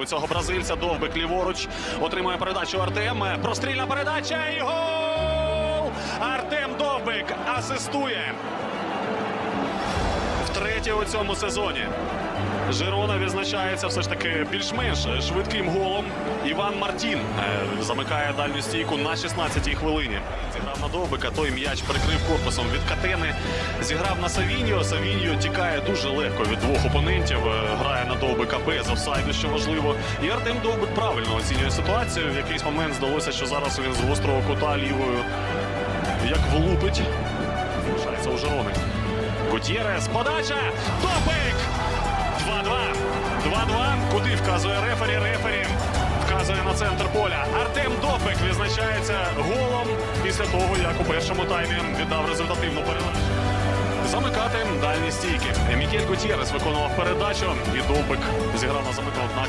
У цього бразильця довбик ліворуч отримує передачу Артем. Прострільна передача і гол! Артем Довбик асистує. Втретє у цьому сезоні. Жирона відзначається все ж таки більш-менш швидким голом. Іван Мартін е, замикає дальню стійку на 16-й хвилині. Зіграв на Довбика, той м'яч прикрив корпусом від катени. Зіграв на Савіньо. Савіньо тікає дуже легко від двох опонентів. е, Грає Довбика без офсайду, що важливо. І Артем Довбик правильно оцінює ситуацію. В якийсь момент здалося, що зараз він з гострого кута лівою як влупить. Залишається у Жирони. Гутєрес, подача! Довбик! 2-2. 2-2. Куди вказує рефері? Рефері вказує на центр поля. Артем Довбик відзначається голом після того, як у першому таймі віддав результативну передачу. Замикати дальні стійки. Мікель Гутєрес виконував передачу, і Довбик зіграв на замикав, однак